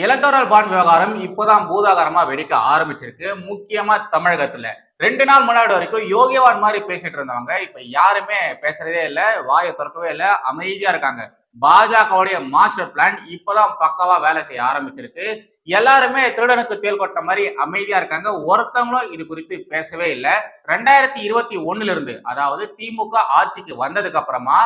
Electoral bond விவகாரம் இப்போதான் பூதாகரமா வெடிக்க ஆரம்பிச்சிருக்கு. முக்கியமா தமிழகத்துல. ரெண்டு நாள் முன்னாடி வரைக்கும் யோகியவான் மாதிரி பேசிட்டு இருந்தவங்க. இப்ப யாருமே பேசுறதே இல்லை வாயை திறக்கவே இல்லை அமைதியா இருக்காங்க. பாஜகவுடைய மாஸ்டர் பிளான் இப்பதான் பக்காவா வேலை செய்ய ஆரம்பிச்சிருக்கு. எல்லாருமே திருடனுக்கு தேல் கொட்ட மாதிரி அமைதியா இருக்காங்க. ஒருத்தவங்களும் இது குறித்து பேசவே இல்லை. ரெண்டாயிரத்தி இருபத்தி ஒண்ணுல இருந்து அதாவது திமுக ஆட்சிக்கு வந்ததுக்கு அப்புறமா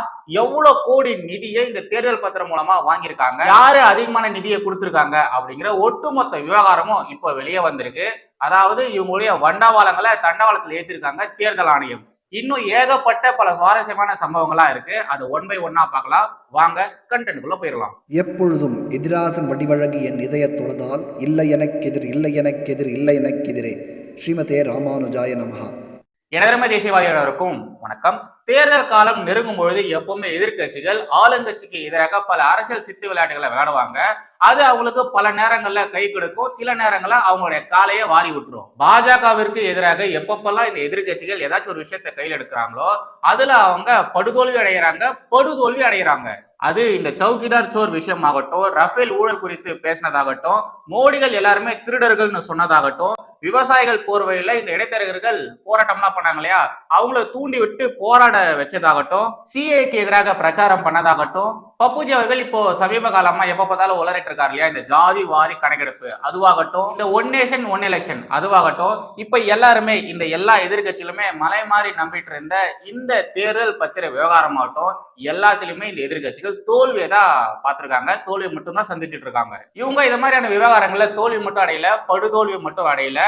எவ்வளவு கோடி நிதியை இந்த தேர்தல் பத்திரம் மூலமா வாங்கியிருக்காங்க? யாரு அதிகமான நிதியை கொடுத்திருக்காங்க? அப்படிங்கிற ஒட்டுமொத்த விவகாரமும் இப்போ வெளியே வந்திருக்கு. அதாவது இவங்களுடைய வண்டவாளங்களை தண்டவாளத்தில் ஏற்றிருக்காங்க தேர்தல் ஆணையம். இன்னும் ஏகப்பட்ட பல சுவாரஸ்யமான சம்பவங்களா இருக்கு. அது ஒன் பை ஒன்னா பார்க்கலாம். வாங்க கண்டென்ட்குள்ள போயிடலாம். எப்பொழுதும் எதிராசன் வடிவழகு என் இதயத் தொழுதால் இல்லை எனக்கெதிர் இல்லை எனக்கெதிர் இல்லை எனக்கெதிரே ஸ்ரீமதே ராமானுஜாய நமஹா. எனதர்ம தேசியவாதிகளுக்கும் வணக்கம். தேர்தல் காலம் நெருங்கும் பொழுது எப்பவுமே எதிர்க்கட்சிகள் ஆளுங்கட்சிக்கு எதிராக பல அரசியல் சித்து விளையாட்டுகளை விளையாடுவாங்க. அது அவங்களுக்கு பல நேரங்கள்ல கை கொடுக்கும். சில நேரங்கள்ல அவங்களுடைய காலையை வாரி விட்டுரும் பாஜகவிற்கு எதிராக எப்பப்பெல்லாம் இந்த எதிர்க்கட்சிகள் ஏதாச்சும் ஒரு விஷயத்தை கையில் எடுக்கிறாங்களோ அதுல அவங்க படுதோல்வி அடைகிறாங்க படுதோல்வி அடைகிறாங்க அது இந்த சௌகிதார் சோர் விஷயமாகட்டும் ரஃபேல் ஊழல் குறித்து பேசினதாகட்டும் மோடிகள் எல்லாருமே திருடர்கள்னு சொன்னதாகட்டும் விவசாயிகள் போர்வையில இந்த இடைத்தரகர்கள் போராட்டம்லாம் பண்ணாங்க இல்லையா? அவங்கள தூண்டி விட்டு போராட வச்சதாகட்டும் சிஏக்கு எதிராக பிரச்சாரம் பண்ணதாகட்டும் பப்புஜி அவர்கள் இப்போ சமீப காலமா எப்ப பார்த்தாலும் உளறிட்டு இருக்காரு இல்லையா? இந்த ஜாதி வாரி கணக்கெடுப்பு அதுவாகட்டும் இந்த ஒன் நேஷன் ஒன் எலெக்ஷன் அதுவாகட்டும். இப்ப எல்லாருமே இந்த எல்லா எதிர்கட்சிகளுமே மலை மாறி நம்பிட்டு இருந்த இந்த தேர்தல் பத்திர விவகாரமாகட்டும் எல்லாத்திலுமே இந்த எதிர்கட்சிகள் தோல்வியை தான் பார்த்திருக்காங்க. தோல்வியை மட்டும் தான் இருக்காங்க. இவங்க இந்த மாதிரியான விவகாரங்கள்ல தோல்வி மட்டும் அடையல படுதோல்வி மட்டும் அடையல.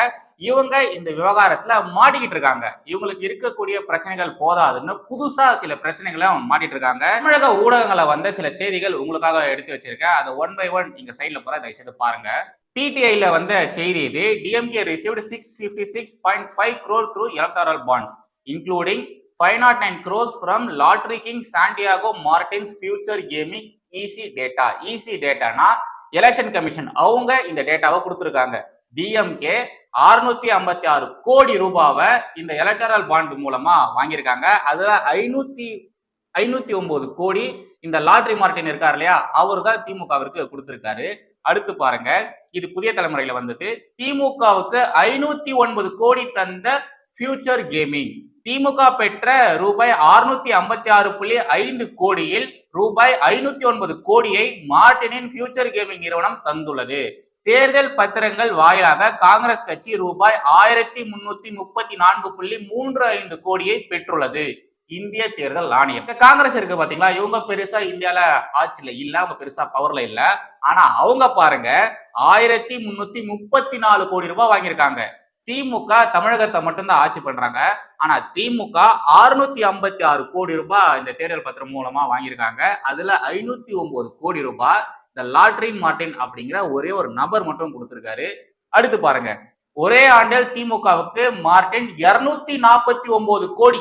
இவங்க இந்த விவகாரத்துல மாட்டிக்கிட்டு இருக்காங்க. இவங்களுக்கு இருக்கக்கூடிய பிரச்சனைகள் போதாதுன்னு புதுசா சில பிரச்சனைகளை மாட்டிட்டு இருக்காங்க. தமிழக ஊடகங்களை வந்த சில செய்திகள் உங்களுக்காக எடுத்து வச்சிருக்கேன். அதை ஒன் பை ஒன் இங்க சைட்ல போற தயவுசெய்து பாருங்க. பிடிஐல வந்த செய்தி இது. DMK received six fifty six point five crore through electoral bonds including five nought nine crores from lottery king Santiago Martins Future Gaming EC data EC டேட்டானா election commission அவங்க இந்த டேட்டாவை கொடுத்துருக்காங்க. டிஎம்கே அறுநூத்தி ஐம்பத்தி ஆறு கோடி ரூபாவை இந்த எலக்டரல் பாண்ட் மூலமா வாங்கியிருக்காங்க. அதுல ஐநூத்தி ஐநூத்தி ஒன்பது கோடி இந்த லாட்ரி மார்டின் இருக்கார் இல்லையா? அவர் தான் திமுகவிற்கு கொடுத்திருக்காரு. அடுத்து பாருங்க. இது புதிய தலைமுறையில வந்தது. திமுகவுக்கு ஐநூத்தி ஒன்பது கோடி தந்த ஃபியூச்சர் கேமிங் திமுக பெற்ற ரூபாய் அறுநூத்தி ஐம்பத்தி ஆறு புள்ளி ஐந்து கோடியில் ரூபாய் ஐநூத்தி ஒன்பது கோடியை மார்டினின் ஃபியூச்சர் கேமிங் நிறுவனம் தந்துள்ளது. தேர்தல் பத்திரங்கள் வாயிலாக காங்கிரஸ் கட்சி ரூபாய் ஆயிரத்தி முன்னூத்தி முப்பத்தி நான்கு புள்ளி மூன்று ஐந்து கோடியை பெற்றுள்ளது. இந்திய தேர்தல் ஆணையம். இந்த காங்கிரஸ் இருக்கு பாத்தீங்களா? இவங்க பெருசா இந்தியால ஆட்சியில இல்ல. அவங்க பெருசா பவர்ல இல்ல. ஆனா அவங்க பாருங்க ஆயிரத்தி முன்னூத்தி முப்பத்தி நாலு கோடி ரூபாய் வாங்கியிருக்காங்க. திமுக தமிழகத்தை மட்டும்தான் ஆட்சி பண்றாங்க. ஆனா திமுக அறுநூத்தி ஐம்பத்தி ஆறு கோடி ரூபாய் இந்த தேர்தல் பத்திரம் மூலமா வாங்கியிருக்காங்க. அதுல ஐநூத்தி ஒன்பது கோடி ரூபாய் இந்த லாட்ரின் மார்டின் அப்படிங்கிற ஒரே ஒரு நபர் மட்டும் கொடுத்திருக்காரு. அடுத்து பாருங்க. ஒரே ஆண்டில் திமுகவுக்கு மார்டின் இருநூத்தி நாற்பத்தி ஒன்பது கோடி.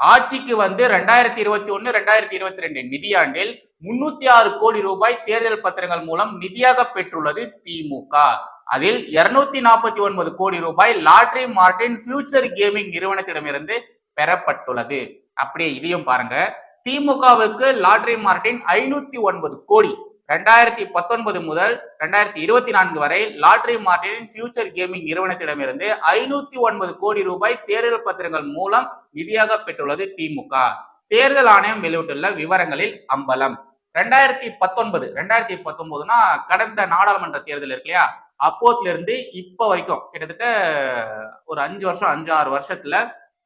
ஆட்சிக்கு வந்து ரெண்டாயிரத்தி இருபத்தி ஒன்னு ரெண்டாயிரத்தி இருபத்தி ரெண்டு நிதியாண்டில் முன்னூத்தி ஆறு கோடி ரூபாய் தேர்தல் பத்திரங்கள் மூலம் நிதியாக பெற்றுள்ளது திமுக. அதில் இருநூத்தி நாற்பத்தி ஒன்பது கோடி ரூபாய் லாட்ரி மார்டின் ஃபியூச்சர் கேமிங் நிறுவனத்திடமிருந்து பெறப்பட்டுள்ளது. அப்படியே இதையும் பாருங்க. திமுகவுக்கு லாட்ரி மார்டின் ஐநூத்தி ஒன்பது கோடி. ரெண்டாயிரத்தி பத்தொன்பது முதல் ரெண்டாயிரத்தி இருபத்தி நான்கு வரை லாட்ரி மார்டினின் ஃபியூச்சர் கேமிங் நிறுவனத்திடமிருந்து ஐநூத்தி ஒன்பது கோடி ரூபாய் தேர்தல் பத்திரங்கள் மூலம் நிதியாக பெற்றுள்ளது திமுக. தேர்தல் ஆணையம் வெளியிட்டுள்ள விவரங்களில் அம்பலம். ரெண்டாயிரத்தி பத்தொன்பது ரெண்டாயிரத்தி பத்தொன்பதுனா கடந்த நாடாளுமன்ற தேர்தல் இருக்கு இல்லையா? அப்போத்துல இருந்து இப்ப வரைக்கும் கிட்டத்தட்ட ஒரு அஞ்சு வருஷம் அஞ்சு ஆறு வருஷத்துல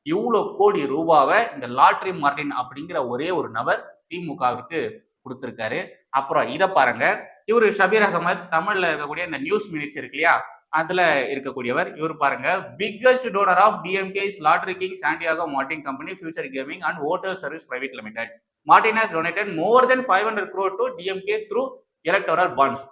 இவ்வளவு கோடி ரூபாவை இந்த லாட்ரி மார்டின் அப்படிங்கிற ஒரே ஒரு நபர் திமுகவிற்கு கொடுத்திருக்காரு. அப்புறம் இதை பாருங்க. இவர் ஷபீர் அகமது தமிழ்ல இருக்கக்கூடிய இந்த நியூஸ் மினிட்ஸ் இருக்கு இல்லையா? அதுல இருக்கக்கூடியவர். இவர் பாருங்க biggest donor of DMK is lottery king Santiago Martin company Future Gaming and Hotel Service Private Limited Martin has donated more than five hundred crore to DMK through electoral bonds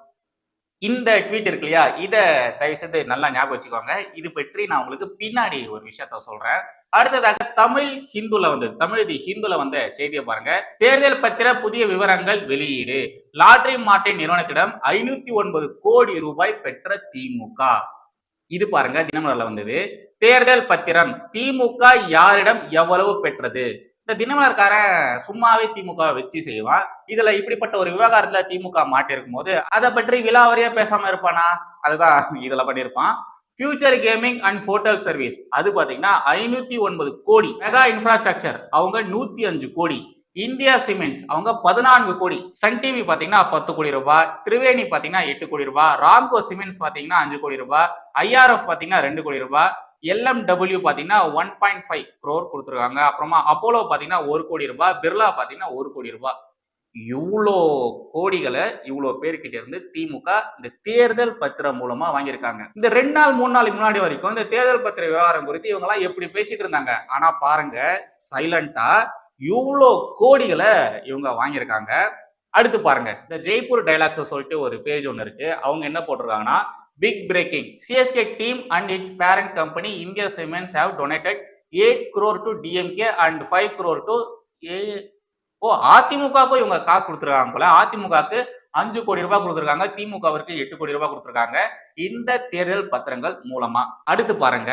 இந்த tweet இருக்கு இல்லையா? இதை தயவு செய்து நல்லா ஞாபகம் வச்சுக்கோங்க. இது பற்றி நான் உங்களுக்கு பின்னாடி ஒரு விஷயத்த சொல்றேன். அடுத்ததாக தமிழ் ஹிந்துல வந்தது தமிழ் தி ஹிந்துல வந்த செய்தியை பாருங்க. தேர்தல் பத்திர புதிய விவரங்கள் வெளியீடு. லாட்ரி மாட்டை நிறுவனத்திடம் ஐநூத்தி ஒன்பது கோடி ரூபாய் பெற்ற திமுக. இது பாருங்க தினமலர்ல வந்தது. தேர்தல் பத்திரம் திமுக யாரிடம் எவ்வளவு பெற்றது? இந்த தினமலர்காரன் சும்மாவே திமுக வச்சு செய்வான். இதுல இப்படிப்பட்ட ஒரு விவகாரத்துல திமுக மாட்டிருக்கும் போது அதை பற்றி விலாவரியா பேசாம இருப்பானா? அதுதான் இதுல பண்ணியிருப்பான். Future Gaming and Hotel Service அது பாத்தீங்கன்னா ஐநூத்தி ஒன்பது கோடி மெகா இன்ஃப்ராஸ்ட்ரக்சர் அவங்க நூத்தி அஞ்சு கோடி. இந்தியா சிமெண்ட்ஸ் அவங்க பதினான்கு கோடி. சன் டிவி பாத்தீங்கன்னா பத்து கோடி ரூபாய். திரிவேணி பாத்தீங்கன்னா எட்டு கோடி ரூபாய். ராம்கோ சிமெண்ட்ஸ் பாத்தீங்கன்னா அஞ்சு கோடி ரூபாய். ஐஆர்எஃப் பாத்தீங்கன்னா ரெண்டு கோடி ரூபாய். எல்எம்டபிள்யூ பாத்தீங்கன்னா ஒன் பாயிண்ட் ஃபைவ் க்ரோர் கொடுத்துருக்காங்க. அப்புறமா அப்போலோ பாத்தீங்கன்னா ஒரு கோடி ரூபாய். பிர்லா பாத்தீங்கன்னா ஒரு கோடி ரூபாய். இவ்வளோ கோடிகளை இவ்வளோ பேர்கிட்ட இருந்து திமுக இந்த தேர்தல் பத்திரம் மூலமா வாங்கியிருக்காங்க. இந்த ரெண்டு நாள் மூணு நாள் முன்னாடி வரைக்கும் இந்த தேர்தல் பத்திர விவகாரம் குறித்து இவங்க எல்லாம் எப்படி பேசிட்டு இருந்தாங்க? ஆனா பாருங்க சைலண்டா இவ்வளோ கோடிகளை இவங்க வாங்கியிருக்காங்க. அடுத்து பாருங்க இந்த ஜெய்ப்பூர் டைலாக்ஸ் சொல்லிட்டு ஒரு பேஜ் ஒன்று இருக்கு. அவங்க என்ன போட்டிருக்காங்கன்னா big breaking CSK team and its parent company India Cements have donated eight crore to DMK and five crore to A O அதிமுகவுக்கும் இவங்க காசு கொடுத்துருக்காங்க போல. அதிமுகவுக்கு அஞ்சு கோடி ரூபாய் கொடுத்துருக்காங்க. திமுகவிற்கு எட்டு கோடி ரூபாய் கொடுத்துருக்காங்க. இந்த தேர்தல் பத்திரங்கள் மூலமா. அடுத்து பாருங்க.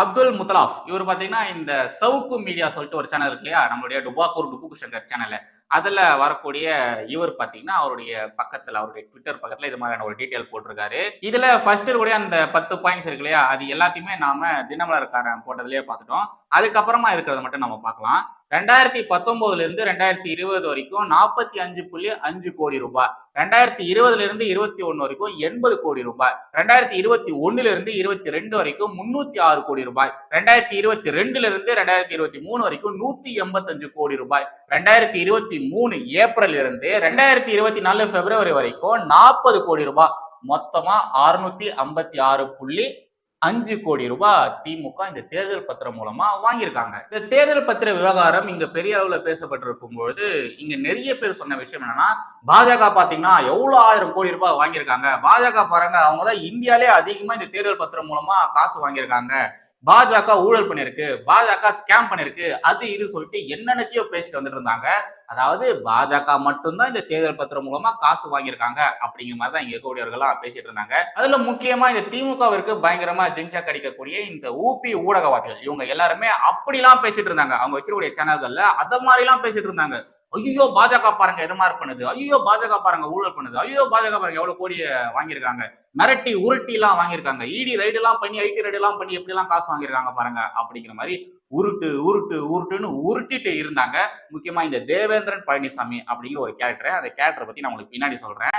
அப்துல் முத்தலாஃப் இவர் பாத்தீங்கன்னா இந்த சவுக்கு மீடியா சொல்லிட்டு ஒரு சேனல் இருக்கு இல்லையா? நம்மளுடைய டுபாக்கூர் டுபுக்கு சங்கர் சேனல்ல அதுல வரக்கூடிய இவர் பாத்தீங்கன்னா அவருடைய பக்கத்துல அவருடைய ட்விட்டர் பக்கத்துல இது மாதிரியான ஒரு டீட்டெயில் போட்டிருக்காரு. இதுல ஃபர்ஸ்ட் கூட அந்த பத்து பாயிண்ட்ஸ் இருக்கு இல்லையா? அது எல்லாத்தையுமே நாம தினமலர்காரன் போட்டதுலயே பார்த்துட்டோம். அதுக்கப்புறமா இருக்கிறத மட்டும் நம்ம பார்க்கலாம். ரெண்டாயிரத்தி பத்தொன்பதுல இருந்து ரெண்டாயிரத்தி இருபது வரைக்கும் நாற்பத்தி அஞ்சு புள்ளி அஞ்சு கோடி ரூபாய். ரெண்டாயிரத்தி இருபதுல இருந்து இருபத்தி ஒன்னு வரைக்கும் எண்பது கோடி ரூபாய். ரெண்டாயிரத்தி இருபத்தி ஒன்னுல இருந்து இருபத்தி ரெண்டு வரைக்கும் முன்னூத்தி ஆறு கோடி ரூபாய். ரெண்டாயிரத்தி இருபத்தி ரெண்டுல இருந்து ரெண்டாயிரத்தி இருபத்தி மூணு வரைக்கும் நூத்தி எண்பத்தஞ்சு கோடி ரூபாய். ரெண்டாயிரத்தி இருபத்தி மூணு ஏப்ரல் இருந்து ரெண்டாயிரத்தி இருபத்தி நாலு பிப்ரவரி வரைக்கும் நாற்பது கோடி ரூபாய். மொத்தமா அறுநூத்தி ஐம்பத்தி ஆறு புள்ளி அஞ்சு கோடி ரூபாய் திமுக இந்த தேர்தல் பத்திரம் மூலமா வாங்கியிருக்காங்க. இந்த தேர்தல் பத்திர விவகாரம் இங்க பெரிய அளவுல பேசப்பட்டிருக்கும் பொழுது இங்க நிறைய பேர் சொன்ன விஷயம் என்னன்னா பாஜக பாத்தீங்கன்னா எவ்வளவு ஆயிரம் கோடி ரூபாய் வாங்கியிருக்காங்க. பாஜக பாருங்க அவங்க தான் இந்தியாலே அதிகமா இந்த தேர்தல் பத்திரம் மூலமா காசு வாங்கியிருக்காங்க. பாஜக ஊழல் பண்ணிருக்கு பாஜக ஸ்கேம் பண்ணிருக்கு அது இது சொல்லிட்டு என்னென்னத்தையோ பேசிட்டு வந்துட்டு இருந்தாங்க. அதாவது பாஜக மட்டும்தான் இந்த தேர்தல் பத்திரம் மூலமா காசு வாங்கியிருக்காங்க அப்படிங்கிற மாதிரி தான் இங்க இருக்கக்கூடியவர்கள்லாம் பேசிட்டு இருந்தாங்க. அதுல முக்கியமா இந்த திமுகவிற்கு பயங்கரமா ஜிங்சா கடிக்கக்கூடிய இந்த ஊபி ஊடகவாதிகள் இவங்க எல்லாருமே அப்படிலாம் பேசிட்டு இருந்தாங்க. அவங்க வச்சிருக்கூடிய சேனல்கள்ல அத மாதிரி எல்லாம் பேசிட்டு இருந்தாங்க. ஐயோ பாஜக பாருங்க எது மாதிரி பண்ணுது? ஐயோ பாஜக பாருங்க ஊழல் பண்ணுது. ஐயோ பாஜக பாருங்க எவ்வளவு கோடியை வாங்கியிருக்காங்க? மிரட்டி உருட்டி எல்லாம் வாங்கியிருக்காங்க இடி ரைடு எல்லாம் பண்ணி ஐடி ரைடு எல்லாம் பண்ணி எப்படி எல்லாம் காசு வாங்கியிருக்காங்க பாருங்க அப்படிங்கிற மாதிரி உருட்டு உருட்டு உருட்டுன்னு உருட்டிட்டு இருந்தாங்க. முக்கியமா இந்த தேவேந்திரன் பழனிசாமி அப்படிங்கிற ஒரு கேரக்டர் அந்த கேரக்டரை பத்தி நான் உங்களுக்கு பின்னாடி சொல்றேன்.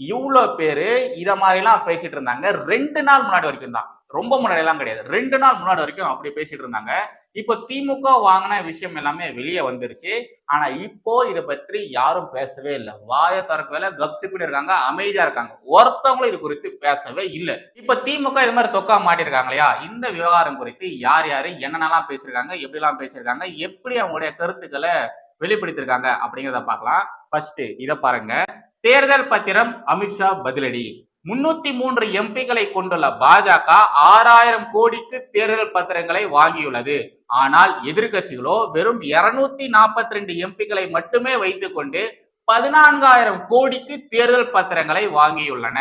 இவ்வளவு பேரு இதை மாதிரி எல்லாம் பேசிட்டு இருந்தாங்க. ரெண்டு நாள் முன்னாடி வரைக்கும் தான். ரொம்ப முன்னாடி எல்லாம் கிடையாது. ரெண்டு நாள் முன்னாடி வரைக்கும் அப்படி பேசிட்டு இருந்தாங்க. இப்போ திமுக வாங்கின விஷயம் எல்லாமே வெளியே வந்துருச்சு. ஆனா இப்போ இதை பற்றி யாரும் பேசவே இல்லை. வாய திறக்கவே கப்சிப்பிட்டு இருக்காங்க அமைதியா இருக்காங்க. ஒருத்தவங்களும் இது குறித்து பேசவே இல்லை. இப்ப திமுக இது மாதிரி தொக்கா மாட்டிருக்காங்க இல்லையா? இந்த விவகாரம் குறித்து யார் யாரு என்னென்னலாம் பேசியிருக்காங்க எப்படிலாம் பேசியிருக்காங்க எப்படி அவங்களுடைய கருத்துக்களை வெளிப்படுத்திருக்காங்க அப்படிங்கிறத பார்க்கலாம். ஃபர்ஸ்ட் இதை பாருங்க. தேர்தல் பத்திரம் அமித்ஷா பதிலடி. முன்னூத்தி மூன்று எம்பிக்களை கொண்டுள்ள பாஜக ஆறாயிரம் கோடிக்கு தேர்தல் பத்திரங்களை வாங்கியுள்ளது. ஆனால் எதிர்க்கட்சிகளோ வெறும் இருநூத்தி நாற்பத்தி ரெண்டு எம்பிக்களை மட்டுமே வைத்துக்கொண்டு பதினான்காயிரம் கோடிக்கு தேர்தல் பத்திரங்களை வாங்கியுள்ளன.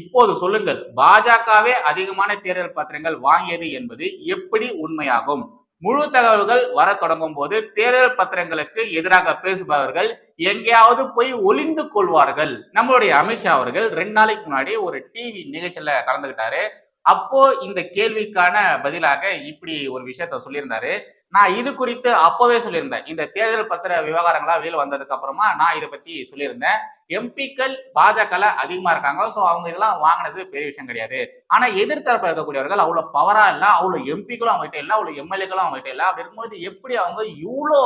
இப்போது சொல்லுங்கள் பாஜகவே அதிகமான தேர்தல் பத்திரங்கள் வாங்கியது என்பது எப்படி உண்மையாகும்? முழு தகவல்கள் வர தொடங்கும் போது தேர்தல் பத்திரங்களுக்கு எதிராக பேசுபவர்கள் எங்கேயாவது போய் ஒளிந்து கொள்வார்கள். நம்மளுடைய அமித்ஷா அவர்கள் ரெண்டு நாளைக்கு முன்னாடி ஒரு டிவி நிகழ்ச்சியில கலந்துகிட்டாரு. அப்போ இந்த கேள்விக்கான பதிலாக இப்படி ஒரு விஷயத்த சொல்லியிருந்தாரு. நான் இது குறித்து அப்பவே சொல்லியிருந்தேன். இந்த தேர்தல் பத்திர விவகாரங்களா வெளியில் வந்ததுக்கு அப்புறமா நான் இதை பத்தி சொல்லியிருந்தேன். எம்பிக்கள் பாஜகல அதிகமா இருக்காங்க. ஸோ அவங்க இதெல்லாம் வாங்கினது பெரிய விஷயம் கிடையாது. ஆனா எதிர்த்தரப்புல இருக்கக்கூடியவர்கள் அவ்வளவு பவரா இல்ல அவ்வளவு எம்பிக்களும் அவங்ககிட்ட இல்ல அவ்வளவு எம்எல்ஏக்களும் அவங்ககிட்ட இல்ல. அப்படி இருக்கும்போது எப்படி அவங்க இவ்வளோ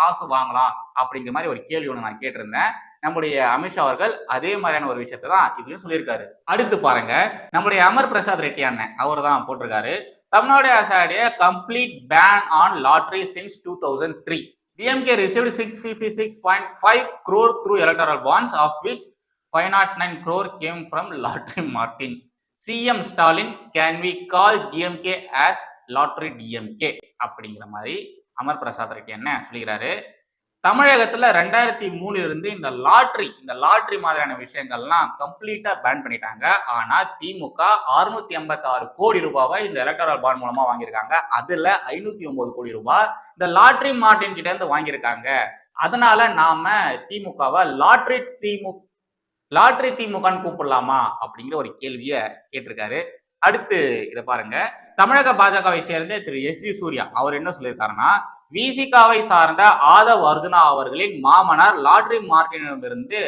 காசு வாங்கலாம் அப்படிங்கிற மாதிரி ஒரு கேள்வி ஒன்று நான் கேட்டிருந்தேன். நம்முடைய அமித்ஷா அவர்கள் அதே மாதிரியான ஒரு விஷயத்தை தான் இதுலயும் சொல்லியிருக்காரு. அடுத்து பாருங்க. நம்முடைய அமர் பிரசாத் ரெட்டி அண்ணன் அவர் தான் போட்டிருக்காரு. Tamil Nadu has complete ban on lottery since two thousand three DMK received six fifty six point five crore through electoral bonds of which five nought nine crore came from lottery marking CM Stalin can we call DMK as lottery DMK அப்படிங்கிற மாதிரி அமர் பிரசாத் ரெட்டி என்ன சொல்லிக்கிறாரு தமிழகத்துல ரெண்டாயிரத்தி மூணுல இருந்து இந்த lottery இந்த lottery மாதிரியான விஷயங்கள்லாம் கம்ப்ளீட்டா பேன் பண்ணிட்டாங்க. ஆனா திமுக அறுநூத்தி ஐம்பத்தி ஆறு கோடி ரூபாவை இந்த எலக்ட்ரல் பாண்ட் மூலமா வாங்கியிருக்காங்க. அதுல ஐநூத்தி ஒன்பது கோடி ரூபாய் இந்த லாட்ரி மார்டின் கிட்ட இருந்து வாங்கியிருக்காங்க. அதனால நாம திமுகவை லாட்ரி திமுக லாட்ரி திமுகன்னு கூப்பிடலாமா அப்படிங்கிற ஒரு கேள்வியை கேட்டிருக்காரு. அடுத்து இதை பாருங்க. தமிழக பாஜகவை சேர்ந்த திரு எஸ் ஜி சூர்யா அவர் என்ன சொல்லியிருக்காருன்னா விசிகாவை சார்ந்த ஆதவ் அர்ஜுனா அவர்களின் மாமனார் லாட்ரி மார்டினிடமிருந்து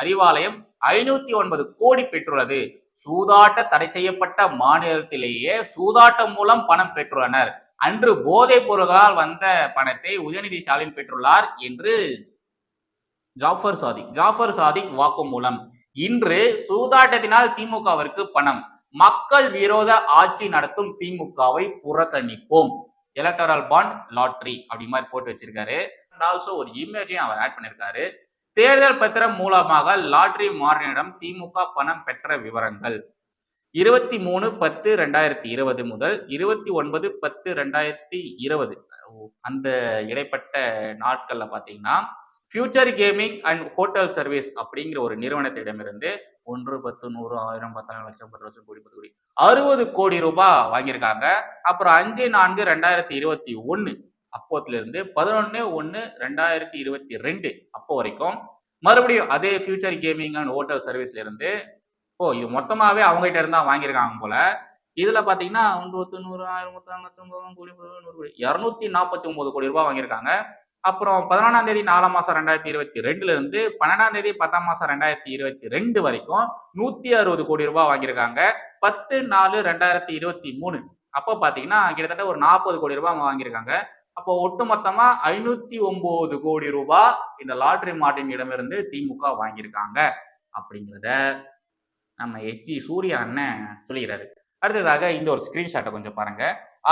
அறிவாலயம் ஐநூத்தி ஒன்பது கோடி பெற்றுள்ளது. சூதாட்ட தடை செய்யப்பட்ட மாநிலத்திலேயே சூதாட்டம் மூலம் பணம் பெற்றுள்ளனர். அன்று போதைப் பொருள்களால் வந்த பணத்தை உதயநிதி ஸ்டாலின் பெற்றுள்ளார் என்று ஜாஃபர் சாதிக் ஜாஃபர் சாதிக் வாக்குமூலம். இன்று சூதாட்டத்தினால் திமுகவிற்கு பணம். மக்கள் விரோத ஆட்சி நடத்தும் திமுகவை புறக்கணிப்போம். எலக்டரல் பாண்ட் லாட்ரி அப்படி மாதிரி போட்டு வச்சிருக்காரு. ஆல்சோ ஒரு இமேஜையும் அவர் ஆட் பண்ணியிருக்காரு தேர்தல் பத்திரம் மூலமாக லாட்ரி மார்டினிடம் திமுக பணம் பெற்ற விவரங்கள். இருபத்தி மூணு பத்து ரெண்டாயிரத்தி இருபது முதல் இருபத்தி ஒன்பது பத்து ரெண்டாயிரத்தி இருபது. அந்த இடைப்பட்ட நாட்கள்ல பாத்தீங்கன்னா Future Gaming and Hotel Service அப்படிங்கிற ஒரு நிறுவனத்திடமிருந்து ஒன்று பத்து நூறு ஆயிரம் பத்தாயிரம் லட்சம் பத்து லட்சம் கோடி பத்து கோடி அறுபது கோடி ரூபாய் வாங்கியிருக்காங்க. அப்புறம் அஞ்சு நான்கு ரெண்டாயிரத்தி இருபத்தி ஒன்று அப்போத்திலிருந்து பதினொன்று ஒன்று ரெண்டாயிரத்தி இருபத்தி ரெண்டு அப்போ வரைக்கும். மறுபடியும் அதே ஃபியூச்சர் கேமிங் அண்ட் ஹோட்டல் சர்வீஸ்ல இருந்து ஓ இது மொத்தமாகவே அவங்ககிட்ட இருந்தா வாங்கியிருக்காங்க போல. இதுல பாத்தீங்கன்னா ஒன்று பத்து நூறு ஆயிரம் பத்தாயிரம் லட்சம் கோடி நூறு கோடி இரநூத்தி நாற்பத்தி ஒன்பது கோடி ரூபாய் வாங்கியிருக்காங்க. அப்புறம் பதினொன்றாம் தேதி நாலாம் மாசம் ரெண்டாயிரத்தி இருபத்தி ரெண்டுல இருந்து பன்னெண்டாம் தேதி பத்தாம் மாசம் ரெண்டாயிரத்தி இருபத்தி ரெண்டு வரைக்கும் நூத்தி அறுபது கோடி ரூபாய் வாங்கியிருக்காங்க. பத்து நாலு ரெண்டாயிரத்தி இருபத்தி மூணு. அப்போ பாத்தீங்கன்னா கிட்டத்தட்ட ஒரு நாற்பது கோடி ரூபாய் அவங்க வாங்கியிருக்காங்க. அப்போ ஒட்டுமொத்தமா ஐநூத்தி ஒன்பது கோடி ரூபாய் இந்த லாட்ரி மார்டின் இடமிருந்து திமுக வாங்கியிருக்காங்க. அப்படிங்கிறத நம்ம எஸ்ஜி சூர்யா அண்ணன் சொல்லிடுறாரு அடுத்ததாக இந்த ஒரு ஸ்கிரீன்ஷாட்டை கொஞ்சம் பாருங்க.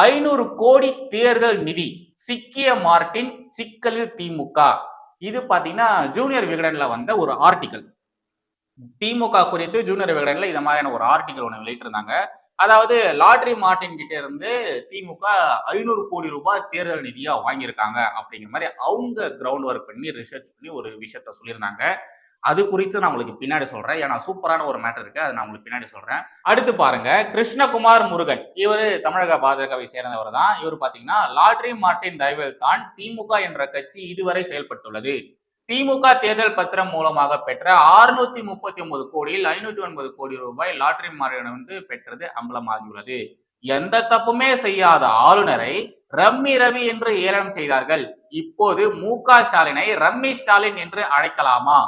ஐநூறு கோடி தேர்தல் நிதி. சிக்கிய மார்ட்டின் சிக்கலில் திமுக. இது பாத்தீங்கன்னா ஜூனியர் விகடன்ல வந்த ஒரு ஆர்டிக்கல் திமுக குறித்து ஜூனியர் விகடன்ல இந்த மாதிரியான ஒரு ஆர்டிக்கல் ஒன்று வெளியிட்டிருந்தாங்க. அதாவது லாட்ரி மார்ட்டின் கிட்ட இருந்து திமுக ஐநூறு கோடி ரூபாய் தேர்தல் நிதியா வாங்கியிருக்காங்க அப்படிங்கிற மாதிரி அவங்க கிரவுண்ட் ஒர்க் பண்ணி ரிசர்ச் பண்ணி ஒரு விஷயத்த சொல்லியிருந்தாங்க. அது குறித்து நான் உங்களுக்கு பின்னாடி சொல்றேன். ஏன்னா சூப்பரான ஒரு மேட்டர் இருக்கு. அதை நான் உங்களுக்கு பின்னாடி சொல்றேன். அடுத்து பாருங்க. கிருஷ்ணகுமார் முருகன். இவர் தமிழக பாஜகவை சேர்ந்தவர் தான். இவர் பாத்தீங்கன்னா லாட்ரி மார்ட்டின் தயவில் தான் திமுக என்ற கட்சி இதுவரை செயல்பட்டுள்ளது. திமுக தேர்தல் பத்திரம் மூலமாக பெற்ற ஆறுநூத்தி முப்பத்தி ஒன்பது கோடியில் ஐநூத்தி ஒன்பது கோடி ரூபாய் லாட்ரி மார்ட்டின் வந்து பெற்றது அம்பலமாகியுள்ளது. எந்த தப்புமே செய்யாத ஆளுநரை ரம்மி ரவி என்று ஏளனம் செய்தார்கள். இப்போது மு க ஸ்டாலினை ரம்மி ஸ்டாலின் என்று அழைக்கலாமா?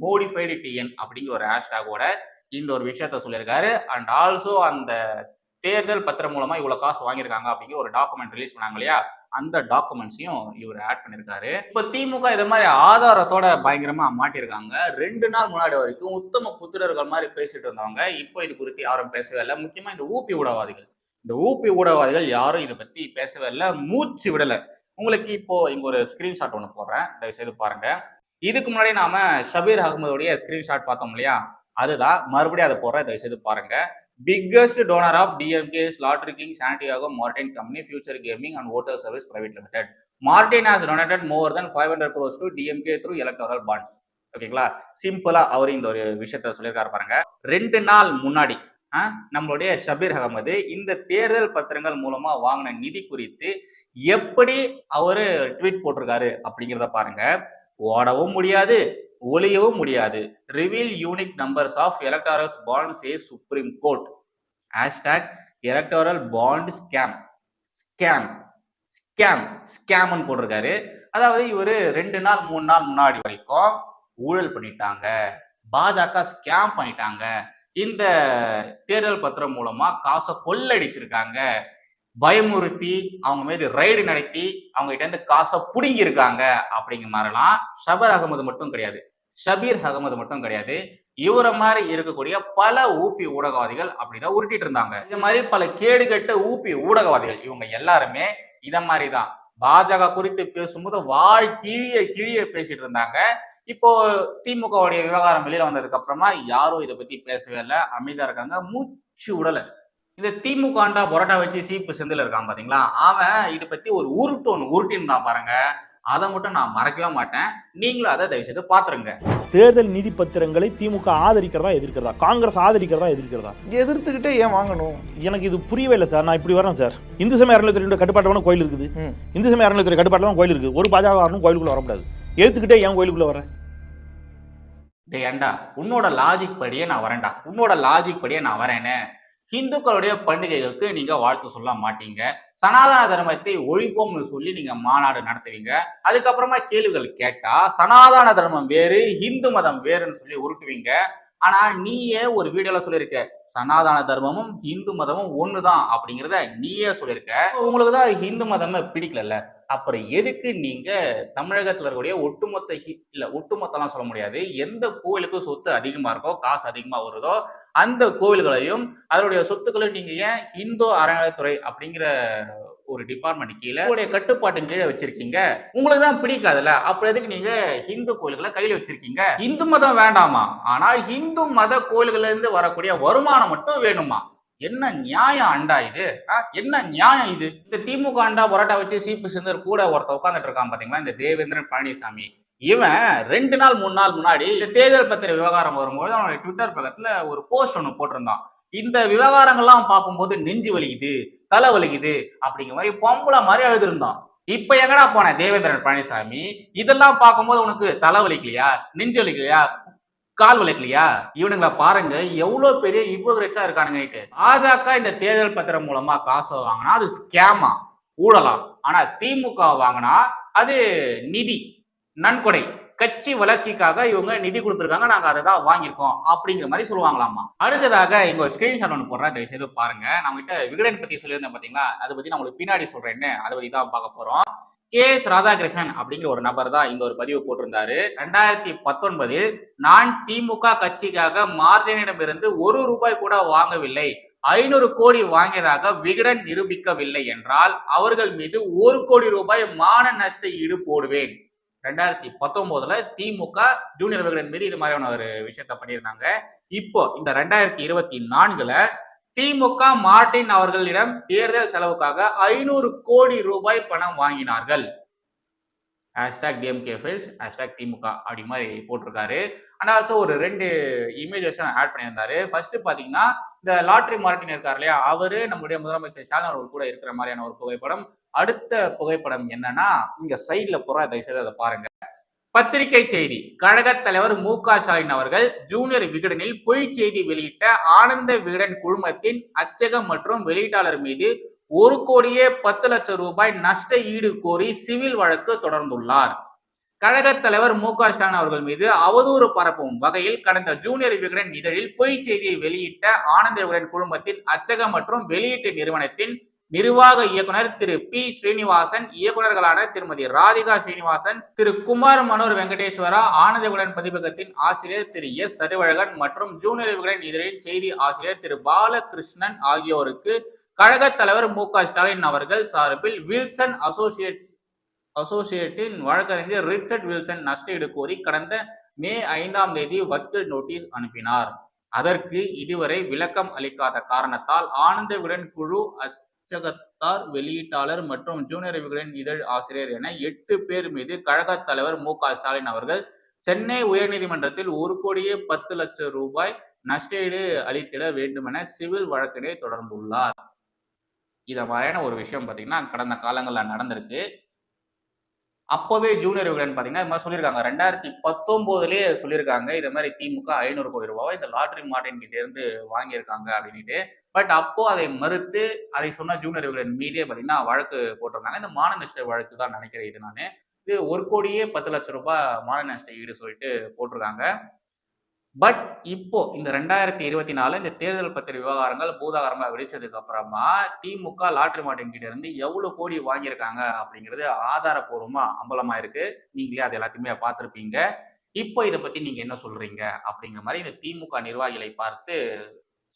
மோடிஃபைடு டிஎன் அப்படிங்கிற ஒரு ஹேஷ்டாகோட இந்த ஒரு விஷயத்த சொல்லியிருக்காரு. அண்ட் ஆல்சோ அந்த தேர்தல் பத்திரம் மூலமா இவ்வளவு காசு வாங்கியிருக்காங்க அப்படிங்கிற ஒரு டாக்குமெண்ட் ரிலீஸ் பண்ணாங்க இல்லையா? அந்த டாக்குமெண்ட்ஸையும் இவர் ஆட் பண்ணியிருக்காரு. இப்போ திமுக இதை மாதிரி ஆதாரத்தோட பயங்கரமா மாட்டியிருக்காங்க. ரெண்டு நாள் முன்னாடி வரைக்கும் உத்தம புத்திரர்கள் மாதிரி பேசிட்டு இருந்தவங்க இப்போ இது குறித்து யாரும் பேசவே இல்லை. முக்கியமா இந்த ஊபி ஊடகவாதிகள். இந்த ஊபி ஊடகவாதிகள் யாரும் இதை பத்தி பேசவே இல்லை. மூச்சு விடல. உங்களுக்கு இப்போ இங்க ஒரு ஸ்கிரீன்ஷாட் ஒன்று போடுறேன். தயவுசெய்து பாருங்க. இதுக்கு முன்னாடி நாம ஷபீர் அகமதுடைய ஸ்கிரீன்ஷாட் பார்த்தோம் இல்லையா? அதுதான். மறுபடியும் அதை போடுறேன். தயவுசெய்து பாருங்க. Biggest donor of DMK lottery king Santiago Martin company Future Gaming and Hotel Service Private Limited Martin has donated more than five hundred crores to DMK through electoral bonds ஓகேங்களா சிம்பிளா அவர் இந்த ஒரு விஷயத்த சொல்லியிருக்காரு பாருங்க. ரெண்டு நாள் முன்னாடி ஆ, நம்மளுடைய ஷபீர் அகமது இந்த தேர்தல் பத்திரங்கள் மூலமா வாங்கின நிதி குறித்து எப்படி அவரு ட்வீட் போட்டிருக்காரு அப்படிங்கிறத பாருங்க. ஓடவும் முடியாது ஒளியவும் முடியாது. Reveal unique numbers of electorals bonds a Supreme Court hashtag electoral bond scam scam scam ஸ்கேம்னு போட்டிருக்காரு. அதாவது இவர் ரெண்டு நாள் மூணு நாள் முன்னாடி வரைக்கும் ஊழல் பண்ணிட்டாங்க. பாஜக ஸ்கேம் பண்ணிட்டாங்க. இந்த தேர்தல் பத்திரம் மூலமா காசை கொள்ளடிச்சிருக்காங்க. பயமுறுத்தி அவங்க மீது ரைடு நடத்தி அவங்க கிட்ட இருந்து காசை புடுங்கி இருக்காங்க அப்படிங்கிற மாதிரிலாம் ஷபர் அகமது மட்டும் கிடையாது. ஷபீர் அகமது மட்டும் கிடையாது. இவரை மாதிரி இருக்கக்கூடிய பல ஊபி ஊடகவாதிகள் அப்படிதான் உருட்டிட்டு இருந்தாங்க. இந்த மாதிரி பல கேடுகட்ட ஊபி ஊடகவாதிகள் இவங்க எல்லாருமே இத மாதிரி தான். பாஜக குறித்து பேசும்போது வாழ் கிழிய கிழிய பேசிட்டு இருந்தாங்க. இப்போ திமுகவுடைய விவகாரம் வெளியில வந்ததுக்கு அப்புறமா யாரும் இதை பத்தி பேசவே இல்லை. அமைதியா இருக்காங்க. மூச்சு விடலை. இந்த திமுகண்டா பொரோட்டா வச்சு சீப்பு செந்தில் இருக்கான் பாத்தீங்களா? அவன் இதை பத்தி ஒரு உருட்டு ஒன்று உருட்டின்னு பாருங்க. அதை மட்டும் நான் மறக்கவே மாட்டேன். நீங்களும் அதை தயவு செய்து பாத்துருங்க. தேர்தல் நிதி பத்திரங்களை திமுக ஆதரிக்கிறதா எதிர்க்கிறதா? காங்கிரஸ் ஆதரிக்கிறதா எதிர்க்கிறதா? எதிர்த்துக்கிட்டே ஏன் வாங்கணும்? எனக்கு இது புரியவே இல்லை சார். நான் இப்படி வரேன் சார். இந்து சமய அறநிலையத்துறை கட்டுப்பாட்டான கோயில் இருக்குது. இந்து சமய அறநிலையத்துறை கட்டுப்பாட்டில் தான் கோயில் இருக்குது. ஒரு பாஜக வரணும் கோயிலுக்குள்ள வரக்கூடாது. எதிர்த்துக்கிட்டே ஏன் கோயிலுக்குள்ள வரேன் டேய் ஏண்டா? உன்னோட லாஜிக் படியே நான் வரேன்டா. உன்னோட லாஜிக் படியே நான் வரேன்னு. ஹிந்துக்களுடைய பண்டிகைகளுக்கு நீங்க வாழ்த்து சொல்ல மாட்டீங்க. சனாதன தர்மத்தை ஒழிப்போம்னு சொல்லி நீங்க மாநாடு நடத்துவீங்க. அதுக்கப்புறமா கேள்விகள் கேட்டா சனாதன தர்மம் வேறு ஹிந்து மதம் வேறுன்னு சொல்லி உருட்டுவீங்க. ஆனா நீயே ஒரு வீடியோல சொல்லியிருக்க சனாதன தர்மமும் இந்து மதமும் ஒண்ணுதான் அப்படிங்கிறத நீயே சொல்லியிருக்க. உங்களுக்கு தான் இந்து மதமே பிடிக்கல அப்புறம் எதுக்கு நீங்க தமிழகத்துல இருக்கக்கூடிய ஒட்டுமொத்த இல்ல ஒட்டுமொத்தம்லாம் சொல்ல முடியாது. எந்த கோவிலுக்கு சொத்து அதிகமா இருக்கோ காசு அதிகமா வருதோ அந்த கோவில்களையும் அதனுடைய சொத்துக்களையும் நீங்க ஏன் இந்து அறநிலையத்துறை அப்படிங்கிற ஒரு டிபார்ட்மெண்ட் கீழே உங்களுடைய கட்டுப்பாட்டின் கீழே வச்சிருக்கீங்க. உங்களுக்கு தான் பிடிக்காதுல்ல? அப்புறம் எதுக்கு நீங்க இந்து கோயில்களை கையில வச்சிருக்கீங்க? இந்து மதம் வேண்டாமா? ஆனா இந்து மத கோயில்கள்ல இருந்து வரக்கூடிய வருமானம் மட்டும் வேணுமா? என்ன நியாயம் அண்டா இது? ஆ, என்ன நியாயம் இது? இந்த திமுக அண்டா பரோட்டா வச்சு சிபி சுந்தர் கூட ஒருத்த உட்காந்துட்டு இருக்கான் பாத்தீங்களா? இந்த தேவேந்திரன் பழனிசாமி. இவன் ரெண்டு நாள் மூணு நாள் முன்னாடி இந்த தேர்தல் பத்திர விவகாரம் வரும்போது அவனுடைய ட்விட்டர் பக்கத்துல ஒரு போஸ்ட் ஒன்று போட்டிருந்தான். இந்த விவகாரங்கள்லாம் பார்க்கும்போது நெஞ்சு வலிக்குது தலை வலிக்குது அப்படிங்கிற மாதிரி பொம்பளை மாதிரி எழுதிருந்தான் இப்ப எங்கடா போன தேவேந்திரன் பழனிசாமி? இதெல்லாம் பார்க்கும்போது உனக்கு தலை வலிக்கலையா? நெஞ்சு வலிக்கலையா? கால் வளைக்கலையா இவனுங்களை பாருங்க எவ்வளவு பெரிய ஹிப்போகிரட்ஸா இருக்கானுங்க பாஜக இந்த தேர்தல் பத்திரம் மூலமா காசு வாங்கினா அது ஸ்கேமா ஊழலாம் ஆனா திமுக வாங்கினா அது நிதி நன்கொடை. கட்சி வளர்ச்சிக்காக இவங்க நிதி கொடுத்துருக்காங்க நாங்க அதை தான் வாங்கியிருக்கோம் அப்படிங்கிற மாதிரி சொல்லுவாங்களாமா. அடுத்ததாக இங்க ஒரு ஸ்கிரீன்ஷாட் ஒன்று போடுறேன் தயவு செய்து பாருங்க. நம்ம கிட்ட விகடன் பத்தி சொல்லியிருந்தேன் பாத்தீங்களா? அதை பத்தி நான் உங்களுக்கு பின்னாடி சொல்றேன்னு அதை பத்தி தான் பார்க்க போறோம். கே எஸ் ராதாகிருஷ்ணன் அப்படிங்கிற ஒரு நபர் தான் இந்த ஒரு பதிவு போட்டிருந்தாரு. ரெண்டாயிரத்தி பத்தொன்பதில் நான் திமுக கட்சிக்காக மார்டினிடமிருந்து ஒரு ரூபாய் கூட வாங்கவில்லை. ஐநூறு கோடி வாங்கியதாக விகடன் நிரூபிக்கவில்லை என்றால் அவர்கள் மீது ஒரு கோடி ரூபாய் மான நஷ்ட ஈடு போடுவேன் ரெண்டாயிரத்தி பத்தொன்பதுல திமுக ஜூனியர் விகடன் மீது இது மாதிரியான ஒரு விஷயத்த பண்ணியிருந்தாங்க. இப்போ இந்த ரெண்டாயிரத்தி இருபத்தி நான்குல திமுக மார்டின் அவர்களிடம் தேர்தல் செலவுக்காக ஐநூறு கோடி ரூபாய் பணம் வாங்கினார்கள். Hashtag DMK files hashtag Thimuka அப்படி மாதிரி போட்டிருக்காரு. அண்ட் ஆல்சோ ஒரு ரெண்டு இமேஜஸ் ஆட் பண்ணியிருந்தாரு. ஃபர்ஸ்ட் பாத்தீங்கன்னா இந்த லாட்ரி மார்டின் இருக்கார் இல்லையா? அவரு நம்முடைய முதலமைச்சர் ஸ்டாலின் அவர் கூட இருக்கிற மாதிரியான ஒரு புகைப்படம். அடுத்த புகைப்படம் என்னன்னா இங்க சைட்ல போற தயவு செய்து அதை பாருங்க. பத்திரிகை செய்தி. கழகத் தலைவர் மு க ஸ்டாலின் அவர்கள் ஜூனியர் விகடனில் பொய் செய்தி வெளியிட்ட ஆனந்த விகடன் குழுமத்தின் அச்சகம் மற்றும் வெளியீட்டாளர் மீது ஒரு கோடியே பத்து லட்சம் ரூபாய் நஷ்ட ஈடு கோரி சிவில் வழக்கு தொடர்ந்துள்ளார். கழகத் தலைவர் மு க ஸ்டாலின் அவர்கள் மீது அவதூறு பரப்பும் வகையில் கடந்த ஜூனியர் விகடன் இதழில் பொய் செய்தியை வெளியிட்ட ஆனந்த விகடன் குழுமத்தின் அச்சகம் மற்றும் வெளியீட்டு நிறுவனத்தின் நிர்வாக இயக்குனர் திரு பி. ஸ்ரீனிவாசன் இயக்குனர்களான திருமதி ராதிகா ஸ்ரீனிவாசன் திரு குமார் மனோர் வெங்கடேஸ்வரா ஆனந்தகுடன் பதிப்பகத்தின் ஆசிரியர் திரு எஸ். சரிவழகன் மற்றும் ஜூனியர் விகடன் இதழின் செய்தி ஆசிரியர் திரு பாலகிருஷ்ணன் ஆகியோருக்கு கழக தலைவர் மு. க. ஸ்டாலின் அவர்கள் சார்பில் வில்சன் அசோசியேட்ஸ் அசோசியேட்டின் வழக்கறிஞர் ரிச்சர்ட் வில்சன் நஷ்டஈடு கோரி கடந்த மே ஐந்தாம் தேதி வக்கீல் நோட்டீஸ் அனுப்பினார். அதற்கு இதுவரை விளக்கம் அளிக்காத காரணத்தால் ஆனந்த விகடன் குழு அச்சகத்தார் வெளியீட்டாளர் மற்றும் ஜூனியர் விகடன் இதழ் ஆசிரியர் என எட்டு பேர் மீது கழக தலைவர் மு க ஸ்டாலின் அவர்கள் சென்னை உயர்நீதிமன்றத்தில் ஒரு கோடியே பத்து லட்சம் ரூபாய் நஷ்டஈடு அளித்திட வேண்டுமென சிவில் வழக்கினை தொடர்ந்துள்ளார். இதை மாதிரியான ஒரு விஷயம் பார்த்தீங்கன்னா கடந்த காலங்களில் நடந்திருக்கு. அப்போவே ஜூனியர் விகடன் பார்த்தீங்கன்னா இது மாதிரி சொல்லியிருக்காங்க. ரெண்டாயிரத்தி பத்தொம்போதுலேயே சொல்லியிருக்காங்க. இது மாதிரி திமுக ஐநூறு கோடி ரூபாய் இந்த லாட்ரி மார்டின் கிட்டேருந்து வாங்கியிருக்காங்க அப்படின்ட்டு பட் அப்போ அதை மறுத்து அதை சொன்ன ஜூனியர் விகடன் மீதே பார்த்தீங்கன்னா வழக்கு போட்டிருந்தாங்க. இந்த மான நஷ்ட வழக்கு தான் நினைக்கிறேன் இது நான். இது ஒரு கோடியே பத்து லட்சம் ரூபாய் மான நஷ்ட ஈடு சொல்லிட்டு போட்டிருக்காங்க. பட் இப்போ இந்த ரெண்டாயிரத்தி இருபத்தி நாலு இந்த தேர்தல் பத்திர விவகாரங்கள் பூதாகரமா வெடிச்சதுக்கு அப்புறமா திமுக லாட்ரி மாட்டின் கிட்ட இருந்து எவ்வளவு கோடி வாங்கியிருக்காங்க அப்படிங்கிறது ஆதாரபூர்வமா அம்பலமா இருக்கு. நீங்களே அது எல்லாத்தையுமே பார்த்துருப்பீங்க. இப்போ இதை பத்தி நீங்க என்ன சொல்றீங்க அப்படிங்கிற மாதிரி இந்த திமுக நிர்வாகிகளை பார்த்து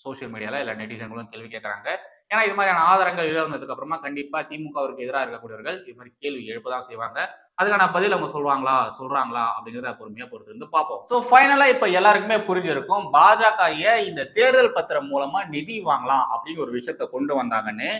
சோஷியல் மீடியாவில் எல்லா நெட்டிசன்களும் கேள்வி கேட்குறாங்க. ஏன்னா இது மாதிரியான ஆதாரங்கள் இழந்ததுக்கு அப்புறமா கண்டிப்பா திமுகவிற்கு எதிராக இருக்கக்கூடியவர்கள் இது மாதிரி கேள்வி எழுப்பதான் செய்வாங்க. அதுக்கான பதில் அவங்க சொல்வாங்களா? சொல்றாங்களா? அப்படிங்கிறத பொறுமையா பொறுத்து இருந்து பார்ப்போம் ஸோ ஃபைனலா இப்ப எல்லாருக்குமே புரிஞ்சிருக்கும். பாஜக இந்த தேர்தல் பத்திரம் மூலமா நிதி வாங்கலாம் அப்படிங்கிற ஒரு விஷயத்த கொண்டு வந்தாங்கன்னு.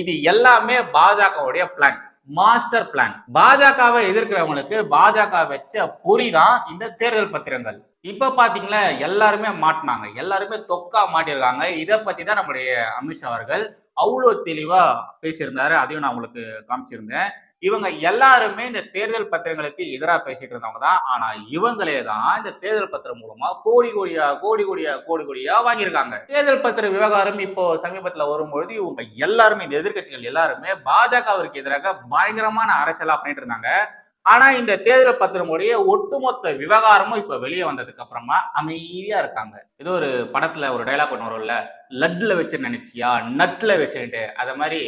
இது எல்லாமே பாஜகவுடைய பிளான் மாஸ்டர் பிளான் பாஜகவை எதிர்க்கிறவங்களுக்கு பாஜக வச்ச பொறி தான் இந்த தேர்தல் பத்திரங்கள். இப்போ பார்த்தீங்களா எல்லாருமே மாட்டினாங்க. எல்லாருமே தொக்கா மாட்டியிருக்காங்க. இதை பற்றி தான் நம்முடைய அமித்ஷா அவர்கள் அவ்வளோ தெளிவாக பேசியிருந்தாரு. அதையும் நான் உங்களுக்கு காமிச்சிருந்தேன். இவங்க எல்லாருமே இந்த தேர்தல் பத்திரங்களுக்கு எதிராக பேசிட்டு இருந்தவங்க தான். ஆனால் இவங்களே தான் இந்த தேர்தல் பத்திரம் மூலமா கோடி கோடியா கோடி கோடியா கோடி கோடியா வாங்கியிருக்காங்க. தேர்தல் பத்திர விவகாரம் இப்போ சமீபத்தில் வரும்பொழுது இவங்க எல்லாருமே இந்த எதிர்க்கட்சிகள் எல்லாருமே பாஜகவிற்கு எதிராக பயங்கரமான அரசியலாக பண்ணிட்டு இருந்தாங்க. ஆனா இந்த தேர்தல் பத்திரமுடைய ஒட்டுமொத்த விவகாரமும் இப்ப வெளியே வந்ததுக்கு அப்புறமா அமைதியா இருக்காங்க. ஏதோ ஒரு படத்துல ஒரு டைலாக் ஒன்று வரும்ல லட்ல வச்சு நினைச்சியா? நட்ல வச்சுட்டு அத மாதிரி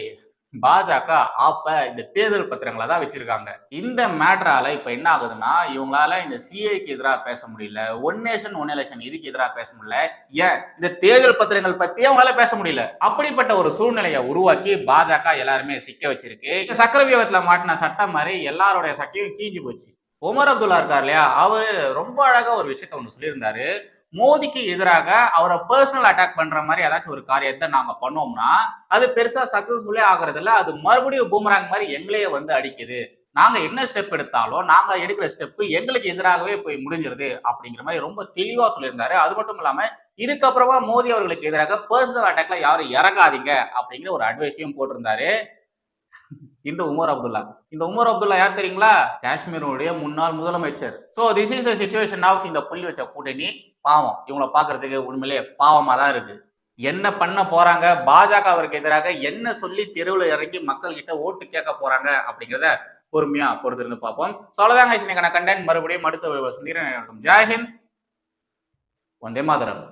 பாஜக ஆப்ப இந்த தேர்தல் பத்திரங்களை தான் வச்சிருக்காங்க. இந்த மேட்ரால இப்ப என்ன ஆகுதுன்னா இவங்களால இந்த சிஏக்கு எதிராக பேச முடியல. ஒன் நேஷன் ஒன் எலெக்ஷன் இதுக்கு எதிராக பேச முடியல. ஏன்? இந்த தேர்தல் பத்திரங்கள் பத்தி அவங்களால பேச முடியல. அப்படிப்பட்ட ஒரு சூழ்நிலையை உருவாக்கி பாஜக எல்லாருமே சிக்க வச்சிருக்கு. இந்த சக்கர வியூகத்துல மாட்டின சட்டம் மாதிரி எல்லாருடைய சட்டையும் கீஞ்சி போச்சு. உமர் அப்துல்லா இருக்கார் இல்லையா? அவரு ரொம்ப அழகா ஒரு விஷயத்த ஒண்ணு சொல்லியிருந்தாரு. மோதிக்கு எதிராக அவரை பர்சனல் அட்டாக் பண்ற மாதிரி ஏதாச்சும் ஒரு காரியத்தை நாங்க பண்ணோம்னா அது பெருசா சக்சஸ்ஃபுல்லே ஆகுறது இல்ல. அது மறுபடியும் பூமராங் மாதிரி எங்களையே வந்து அடிக்குது. நாங்க என்ன ஸ்டெப் எடுத்தாலும் நாங்க எடுக்கிற ஸ்டெப் எங்களுக்கு எதிராகவே போய் முடிஞ்சிருது அப்படிங்கிற மாதிரி ரொம்ப தெளிவா சொல்லியிருந்தாரு. அது மட்டும் இல்லாம இதுக்கப்புறமா மோடி அவர்களுக்கு எதிராக பர்சனல் அட்டாக்ல யாரும் இறங்காதீங்க அப்படிங்கிற ஒரு அட்வைஸையும் போட்டிருந்தாரு. இந்த உமர் அப்துல்லா. இந்த உமர் அப்துல்லா யார் தெரியுங்களா? காஷ்மீருடைய முன்னாள் முதலமைச்சர். So this is the situation of இந்த புள்ளி வச்ச கூட்டணி. பாவம். இவங்கள பாக்குறதுக்கு உண்மையிலேயே பாவமாக தான் இருக்கு. என்ன பண்ண போறாங்க? பாஜகவிற்கு எதிராக என்ன சொல்லி தெருவில் இறங்கி மக்கள் கிட்ட ஓட்டு கேட்க போறாங்க அப்படிங்கிறத பொறுமையா பொறுத்திருந்து பார்ப்போம். சொல்லதாங்க இன்னைக்கான கண்டென்ட் மறுபடியும் அடுத்த சந்திரன் ஜெயஹிந்த் வந்தே மாதரம்.